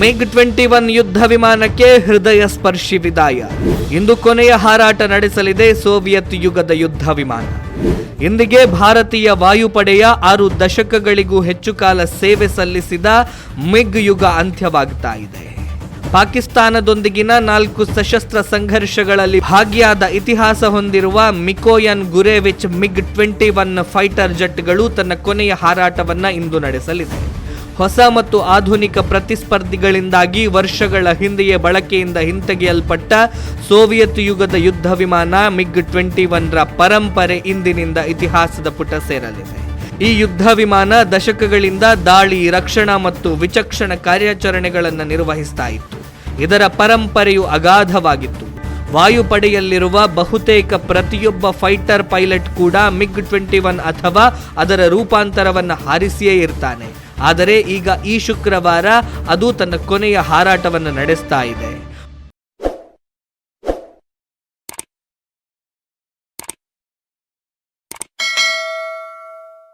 MiG twenty one ಯುದ್ಧ ವಿಮಾನಕ್ಕೆ ಹೃದಯ ಸ್ಪರ್ಶಿ ವಿದಾಯ. ಇಂದು ಕೊನೆಯ ಹಾರಾಟ ನಡೆಸಲಿದೆ ಸೋವಿಯತ್ ಯುಗದ ಯುದ್ಧ ವಿಮಾನ. ಇಂದಿಗೆ ಭಾರತೀಯ ವಾಯುಪಡೆಯ ಆರು ದಶಕಗಳಿಗೂ ಹೆಚ್ಚು ಕಾಲ ಸೇವೆ ಸಲ್ಲಿಸಿದ ಮಿಗ್ ಯುಗ ಅಂತ್ಯವಾಗ್ತಾ ಇದೆ. ಪಾಕಿಸ್ತಾನದೊಂದಿಗಿನ ನಾಲ್ಕು ಸಶಸ್ತ್ರ ಸಂಘರ್ಷಗಳಲ್ಲಿ ಭಾಗಿಯಾದ ಇತಿಹಾಸ ಹೊಂದಿರುವ Mikoyan Gurevich MiG twenty one fighter ಜೆಟ್ಗಳು ತನ್ನ ಕೊನೆಯ ಹಾರಾಟವನ್ನು ಇಂದು ನಡೆಸಲಿದೆ. ಹೊಸ ಮತ್ತು ಆಧುನಿಕ ಪ್ರತಿಸ್ಪರ್ಧಿಗಳಿಂದಾಗಿ ವರ್ಷಗಳ ಹಿಂದೆಯೇ ಬಳಕೆಯಿಂದ ಹಿಂತೆಗೆಯಲ್ಪಟ್ಟ ಸೋವಿಯತ್ ಯುಗದ ಯುದ್ಧ ವಿಮಾನ ಮಿಗ್ ಟ್ವೆಂಟಿ ಒನ್ರ ಪರಂಪರೆ ಇಂದಿನಿಂದ ಇತಿಹಾಸದ ಪುಟ ಸೇರಲಿದೆ. ಈ ಯುದ್ಧ ವಿಮಾನ ದಶಕಗಳಿಂದ ದಾಳಿ, ರಕ್ಷಣಾ ಮತ್ತು ವಿಚಕ್ಷಣ ಕಾರ್ಯಾಚರಣೆಗಳನ್ನು ನಿರ್ವಹಿಸ್ತಾ ಇತ್ತು. ಇದರ ಪರಂಪರೆಯು ಅಗಾಧವಾಗಿತ್ತು. ವಾಯುಪಡೆಯಲ್ಲಿರುವ ಬಹುತೇಕ ಪ್ರತಿಯೊಬ್ಬ ಫೈಟರ್ ಪೈಲಟ್ ಕೂಡ ಮಿಗ್ ಟ್ವೆಂಟಿ ಒನ್ ಅಥವಾ ಅದರ ರೂಪಾಂತರವನ್ನು ಹಾರಿಸಿಯೇ ಇರ್ತಾನೆ. ಆದರೆ ಈಗ ಈ ಶುಕ್ರವಾರ ಅದು ತನ್ನ ಕೊನೆಯ ಹಾರಾಟವನ್ನು ನಡೆಸ್ತಾ ಇದೆ.